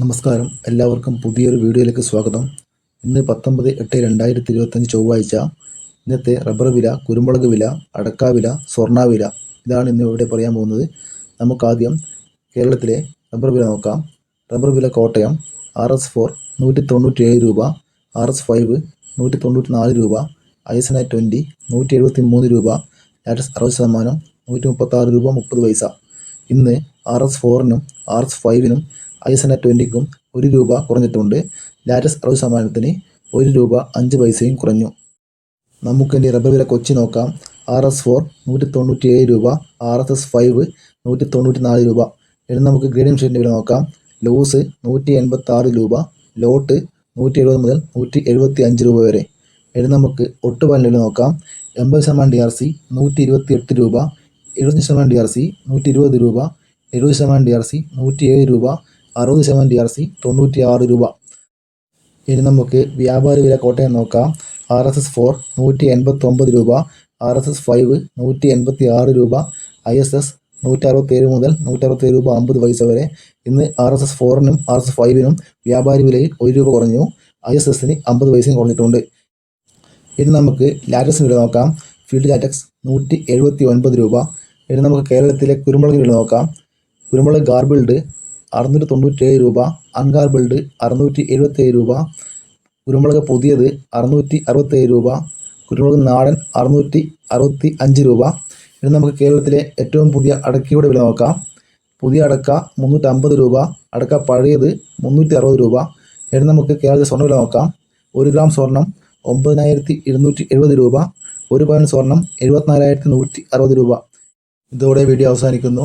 നമസ്കാരം. എല്ലാവർക്കും പുതിയൊരു വീഡിയോയിലേക്ക് സ്വാഗതം. ഇന്ന് പത്തൊമ്പത് എട്ട് രണ്ടായിരത്തി ഇരുപത്തഞ്ച് ചൊവ്വാഴ്ച. ഇന്നത്തെ റബ്ബർ വില കുരുമുളക് വില അടക്ക വില സ്വർണ വില ഇതാണ് ഇന്ന് ഇവിടെ പറയാൻ പോകുന്നത്. നമുക്കാദ്യം കേരളത്തിലെ റബ്ബർ വില നോക്കാം. റബ്ബർ വില കോട്ടയം ആർ എസ് ഫോർ നൂറ്റി തൊണ്ണൂറ്റി രൂപ ആർ എസ് ഫൈവ് നൂറ്റി തൊണ്ണൂറ്റി നാല് രൂപ ഐസന ട്വന്റി നൂറ്റി എഴുപത്തി മൂന്ന് രൂപ ലാറ്റസ് അറുപത് ശതമാനം നൂറ്റി മുപ്പത്താറ് രൂപ മുപ്പത് പൈസ. ഇന്ന് ആർ എസ് ഫോറിനും ആർ എസ് ഫൈവിനും ഐസന ട്വന്റിക്കും ഒരു രൂപ കുറഞ്ഞിട്ടുണ്ട്. ലാറ്റസ് അറുപത് ശതമാനത്തിന് ഒരു രൂപ അഞ്ച് പൈസയും കുറഞ്ഞു. നമുക്ക് എന്റെ റബ്ബർ വില കൊച്ചി നോക്കാം. ആർ എസ് ഫോർ നൂറ്റി തൊണ്ണൂറ്റി ഏഴ് രൂപ ആർ എസ് എസ് ഫൈവ് നൂറ്റി തൊണ്ണൂറ്റി നാല് രൂപ. ഇനി നമുക്ക് ഗ്രേഡിയം ഷീറ്റിന്റെ വില നോക്കാം. ലൂസ് നൂറ്റി എൺപത്തി ആറ് രൂപ ലോട്ട് നൂറ്റി എഴുപത് മുതൽ നൂറ്റി എഴുപത്തി അഞ്ച് രൂപ വരെ. ഇനി നമുക്ക് ഒട്ടുപാലിന്റെ വില നോക്കാം. എൺപത് ശതമാനം ഡി ആർ സി നൂറ്റി ഇരുപത്തി എട്ട് രൂപ എഴുപത്തഞ്ച് ശതമാനം ഡി ആർ സി നൂറ്റി ഇരുപത് രൂപ എഴുപത് ശതമാനം ഡി ആർ സി നൂറ്റി ഏഴ് രൂപ അറുപത് ശതമാനം ടി ആർ സി തൊണ്ണൂറ്റി ആറ് രൂപ. ഇനി നമുക്ക് വ്യാപാര വില കോട്ടയം നോക്കാം. ആർ എസ് എസ് ഫോർ നൂറ്റി എൺപത്തി ഒമ്പത് രൂപ. ആർ എസ് എസ് ഫൈവ് നൂറ്റി എൺപത്തി ആറ് രൂപ. ഐ എസ് എസ് നൂറ്റി അറുപത്തേഴ് മുതൽ നൂറ്റി അറുപത്തേഴ് രൂപ അമ്പത് പൈസ വരെ. ഇന്ന് ആർ എസ് എസ് ഫോറിനും ആർ എസ് എസ് ഫൈവിനും വ്യാപാരി വിലയിൽ ഒരു രൂപ കുറഞ്ഞു. ഐ എസ് എസിന് അമ്പത് പൈസയും കുറഞ്ഞിട്ടുണ്ട്. ഇനി നമുക്ക് ലാറ്റക്സിന് വില നോക്കാം. ഫീൽഡ് ലാറ്റക്സ് നൂറ്റി എഴുപത്തി ഒൻപത് രൂപ. ഇനി നമുക്ക് കേരളത്തിലെ കുരുമുളകിന് വില നോക്കാം. കുരുമുളക് ഗാർബിൾഡ് അറുന്നൂറ്റി തൊണ്ണൂറ്റേഴ് രൂപ അൺഗാർബിൾഡ് അറുന്നൂറ്റി എഴുപത്തേഴ് രൂപ കുരുമുളക് പുതിയത് അറുന്നൂറ്റി അറുപത്തേഴ് രൂപ കുരുമുളക് നാടൻ അറുന്നൂറ്റി അറുപത്തി അഞ്ച് രൂപ. ഇനി നമുക്ക് കേരളത്തിലെ ഏറ്റവും പുതിയ അടക്കയുടെ വില നോക്കാം. പുതിയ അടക്ക മുന്നൂറ്റമ്പത് രൂപ അടക്ക പഴയത് മുന്നൂറ്റി അറുപത് രൂപ. ഇനി നമുക്ക് കേരളത്തിലെ സ്വർണ വില നോക്കാം. ഒരു ഗ്രാം സ്വർണം ഒമ്പതിനായിരത്തി ഇരുന്നൂറ്റി എഴുപത് രൂപ ഒരു പവൻ സ്വർണം എഴുപത്തിനാലായിരത്തി നൂറ്റി അറുപത് രൂപ. ഇതോടെ വീഡിയോ അവസാനിക്കുന്നു.